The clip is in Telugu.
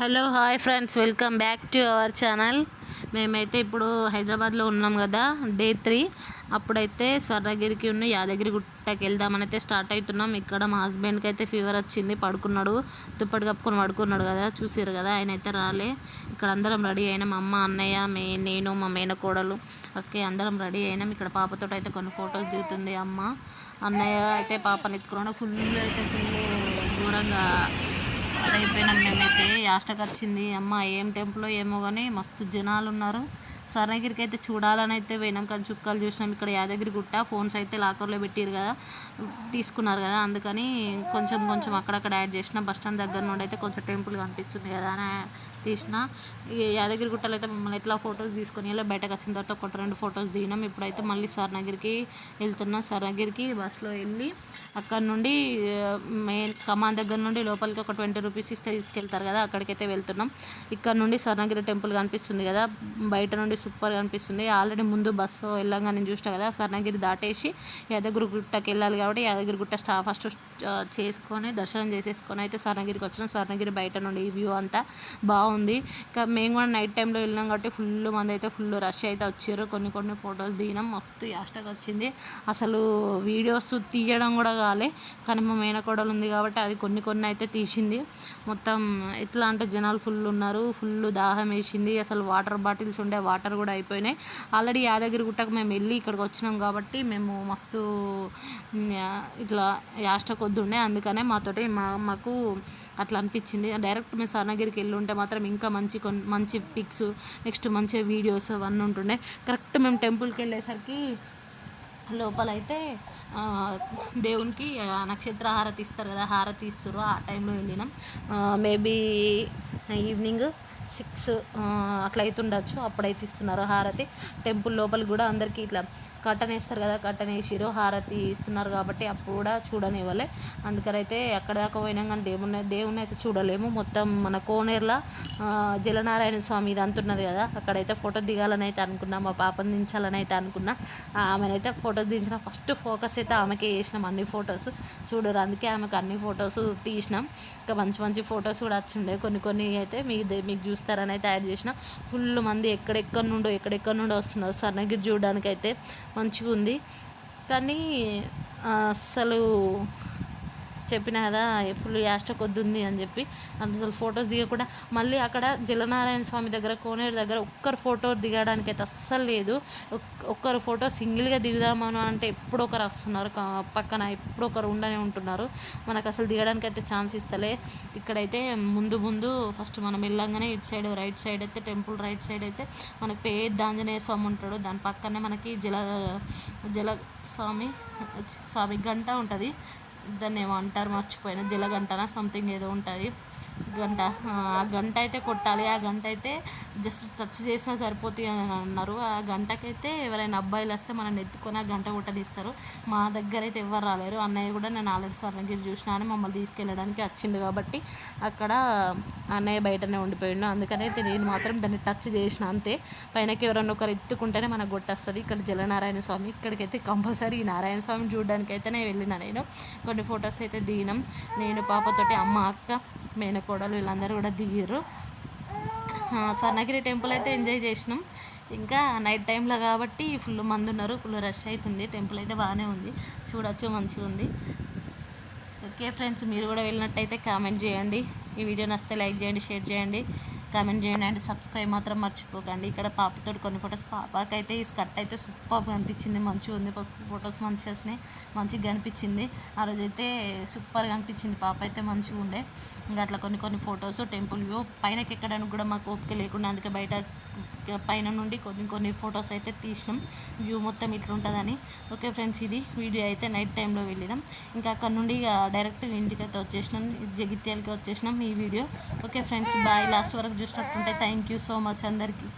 Hello hi friends. Welcome back to our channel. మేమైతే ఇప్పుడు హైదరాబాద్లో ఉన్నాం కదా డే త్రీ. అప్పుడైతే స్వర్ణగిరికి ఉన్న యాదగిరి గుట్టకి వెళ్దామని అయితే స్టార్ట్ అవుతున్నాం. ఇక్కడ మా హస్బెండ్కి అయితే ఫీవర్ వచ్చింది పడుకున్నాడు. దుప్పటి కప్పుకొని పడుకున్నాడు కదా చూసారు కదా ఆయన అయితే రాలే. ఇక్కడ అందరం రెడీ అయినాం. అమ్మ అన్నయ్య మే నేను మా మేనకోడలు. ఓకే అందరం రెడీ అయినాం. ఇక్కడ పాపతో అయితే కొన్ని ఫోటోలు దిగుతుంది అమ్మ. అన్నయ్య అయితే పాపని ఎత్తుకున్నాడు. ఫుల్ అయితే ఫుల్ దూరంగా అదైపోయినాం మేమైతే యాస్టకి వచ్చింది. అమ్మ ఏం టెంపుల్ ఏమో కానీ మస్తు జనాలు ఉన్నారు స్వర్ణగిరికి అయితే చూడాలని అయితే పోయినాం. కానీ చుక్కలు చూసినాం. ఇక్కడ యాదగిరి గుట్ట ఫోన్స్ అయితే లాకర్లో పెట్టారు కదా. తీసుకున్నారు కదా. అందుకని కొంచెం కొంచెం అక్కడక్కడ యాడ్ చేసిన. బస్ స్టాండ్ దగ్గర నుండి అయితే కొంచెం టెంపుల్ కనిపిస్తుంది కదా అని తీసిన. యాదగిరి గుట్టలు అయితే మమ్మల్ని ఎట్లా ఫొటోస్ తీసుకొని ఇలా బయటకు వచ్చిన తర్వాత ఒక రెండు ఫొటోస్ దిగినాం. ఇప్పుడైతే మళ్ళీ స్వర్ణగిరికి వెళ్తున్నాం. స్వర్ణగిరికి బస్సులో వెళ్ళి అక్కడ నుండి మెయిన్ కమాన్ దగ్గర నుండి లోపలికి ఒక ట్వంటీ రూపీస్ ఇస్తే తీసుకెళ్తారు కదా. అక్కడికైతే వెళ్తున్నాం. ఇక్కడ నుండి స్వర్ణగిరి టెంపుల్ కనిపిస్తుంది కదా. బయట నుండి సూపర్ అనిపిస్తుంది. ఆల్రెడీ ముందు బస్సులో వెళ్ళంగా నేను చూసిన కదా స్వర్ణగిరి దాటేసి యాదగిరి గుట్టకి వెళ్ళాలి కాబట్టి యాదగిరి గుట్ట స్టా ఫస్ట్ చేసుకొని దర్శనం చేసేసుకొని అయితే స్వర్ణగిరికి వచ్చినాం. స్వర్ణగిరి బయట నుండి ఈ వ్యూ అంతా బాగుంది. ఇంకా మేము కూడా నైట్ టైంలో వెళ్ళినాం కాబట్టి ఫుల్ మంది అయితే ఫుల్ రష్ అయితే వచ్చారు. కొన్ని కొన్ని ఫొటోస్ దిగినాం. మస్తు యాస్టగా వచ్చింది. అసలు వీడియోస్ తీయడం కూడా కాలే. కానీ మా మేనకోడలు ఉంది కాబట్టి అది కొన్ని కొన్ని అయితే తీసింది. మొత్తం ఎట్లా అంటే జనాలు ఫుల్ ఉన్నారు. ఫుల్ దాహం వేసింది. అసలు వాటర్ బాటిల్స్ ఉండే వాటర్ కూడా అయిపోయినాయి. ఆల్రెడీ యాదగిరి గుట్టకు మేము వెళ్ళి ఇక్కడికి వచ్చినాం కాబట్టి మేము మస్తు ఇట్లా యాస్ట కొద్దుండే అందుకనే మాతోటి మా మాకు అట్లా అనిపించింది. డైరెక్ట్ మేము స్వర్ణగిరికి వెళ్ళి ఉంటే మాత్రం ఇంకా మంచి కొన్ని మంచి పిక్స్ నెక్స్ట్ మంచి వీడియోస్ అవన్నీ ఉంటుండే. కరెక్ట్ మేము టెంపుల్కి వెళ్ళేసరికి లోపల అయితే దేవునికి నక్షత్ర హారతి ఇస్తారు కదా హారతి ఇస్తారు ఆ టైంలో వెళ్ళినాం. మేబీ ఈవినింగ్ సిక్స్ అట్లా అవుతుండొచ్చు అప్పుడైతే ఇస్తున్నారు హారతి. టెంపుల్ లోపల కూడా అందరికీ ఇట్లా కట్టన్ వేస్తారు కదా కట్టన్ వేసిరు హారతి ఇస్తున్నారు కాబట్టి అప్పుడు కూడా చూడనివ్వలే. అందుకనైతే అక్కడ దాకా పోయినా కానీ దేవుని దేవుని అయితే చూడలేము. మొత్తం మన కోనేరుల జలనారాయణ స్వామి ఇది అంటున్నది కదా అక్కడైతే ఫోటో దిగాలని అయితే అనుకున్నా మా పాపని దించాలని అయితే అనుకున్నా. ఆమెనైతే ఫోటో దించిన ఫస్ట్ ఫోకస్ అయితే ఆమెకే చేసినాం అన్ని ఫొటోస్. చూడరు అందుకే ఆమెకు అన్ని ఫొటోస్ తీసినాం. ఇంకా మంచి మంచి ఫొటోస్ కూడా వచ్చిండే కొన్ని కొన్ని అయితే మీకు మీకు చూస్తారని అయితే యాడ్ చేసిన. ఫుల్ మంది ఎక్కడెక్కడ నుండో ఎక్కడెక్కడ నుండో వస్తున్నారు. స్వర్ణగిరి చూడడానికి అయితే మంచిగా ఉంది కానీ అసలు చెప్పిన కదా ఫుల్ యాస్ట కొద్ది ఉంది అని చెప్పి అసలు ఫొటోస్ దిగకుండా మళ్ళీ అక్కడ జలనారాయణ స్వామి దగ్గర కోనేరు దగ్గర ఒక్కరు ఫోటో దిగడానికి అయితే అస్సలు లేదు. ఒక్కరు ఫోటో సింగిల్గా దిగుదామని అంటే ఎప్పుడో ఒకరు వస్తున్నారు పక్కన ఎప్పుడో ఒకరు ఉండనే ఉంటున్నారు. మనకు అసలు దిగడానికి అయితే ఛాన్స్ ఇస్తలే. ఇక్కడైతే ముందు ముందు ఫస్ట్ మనం వెళ్ళంగానే ఇటు సైడ్ రైట్ సైడ్ అయితే టెంపుల్ రైట్ సైడ్ అయితే మనకి పేద ఆంజనేయ స్వామి ఉంటాడు. దాని పక్కనే మనకి జల జల స్వామి స్వామి గంట ఉంటుంది. దాన్ని ఏమో అంటారు మర్చిపోయిన. జలగంటనా సంథింగ్ ఏదో ఉంటుంది. గంట ఆ గంట అయితే కొట్టాలి. ఆ గంట అయితే జస్ట్ టచ్ చేసినా సరిపోతుంది అని అన్నారు. ఆ గంటకైతే ఎవరైనా అబ్బాయిలు వస్తే మనం ఎత్తుకొని ఆ గంట కొట్టనిస్తారు. మా దగ్గర అయితే ఎవరు రాలేరు. అన్నయ్య కూడా నేను ఆల్రెడీ స్వర్ణగిరి చూసినా అని మమ్మల్ని తీసుకెళ్ళడానికి వచ్చిండు కాబట్టి అక్కడ అన్నయ్య బయటనే ఉండిపోయిండు. అందుకనైతే అయితే నేను మాత్రం దాన్ని టచ్ చేసిన అంతే. పైనకి ఎవరన్నా ఒకరు ఎత్తుకుంటేనే మనకు కొట్టేస్తుంది. ఇక్కడ జలనారాయణ స్వామి ఇక్కడికైతే కంపల్సరీ ఈ నారాయణ స్వామిని చూడడానికి అయితేనే వెళ్ళిన నేను. కొన్ని ఫొటోస్ అయితే దిగినాం నేను పాపతోటి అమ్మ అక్క మేనకోడలు వీళ్ళందరూ కూడా దిగారు. స్వర్ణగిరి టెంపుల్ అయితే ఎంజాయ్ చేసినాం. ఇంకా నైట్ టైంలో కాబట్టి ఫుల్ మంది ఉన్నారు ఫుల్ రష్ అవుతుంది టెంపుల్ అయితే బాగానే ఉంది. చూడొచ్చు మంచిగా ఉంది. ఓకే ఫ్రెండ్స్ మీరు కూడా వెళ్ళినట్టయితే కామెంట్ చేయండి. ఈ వీడియో నచ్చితే లైక్ చేయండి షేర్ చేయండి. కామెంట్ చేయండి అండ్ సబ్స్క్రైబ్ మాత్రం మర్చిపోకండి. ఇక్కడ పాపతో కొన్ని ఫొటోస్ పాపకైతే ఈ స్కర్ట్ అయితే సూపర్ అనిపించింది. మంచిగా ఉంది ఫస్ట్ ఫొటోస్ మంచిగా వచ్చినాయి. మంచిగా కనిపించింది. ఆ రోజైతే సూపర్గా అనిపించింది. పాప అయితే మంచిగా ఉండే. ఇంకా అట్లా కొన్ని కొన్ని ఫొటోస్ టెంపుల్ వ్యూ పైనకి ఎక్కడానికి కూడా మాకు ఓపిక లేకుండా అందుకే బయట పైన నుండి కొన్ని కొన్ని ఫొటోస్ అయితే తీసినాం. వ్యూ మొత్తం ఇట్లుంటుందని. ఓకే ఫ్రెండ్స్ ఇది వీడియో అయితే నైట్ టైంలో వెళ్ళినాం. ఇంకా అక్కడ నుండి డైరెక్ట్ ఇంటికి అయితే వచ్చేసినాం. జగిత్యాలకి వచ్చేసినాం ఈ video. Okay friends bye. Last వరకు చూసినట్టుంటే థ్యాంక్ యూ సో మచ్ అందరికీ.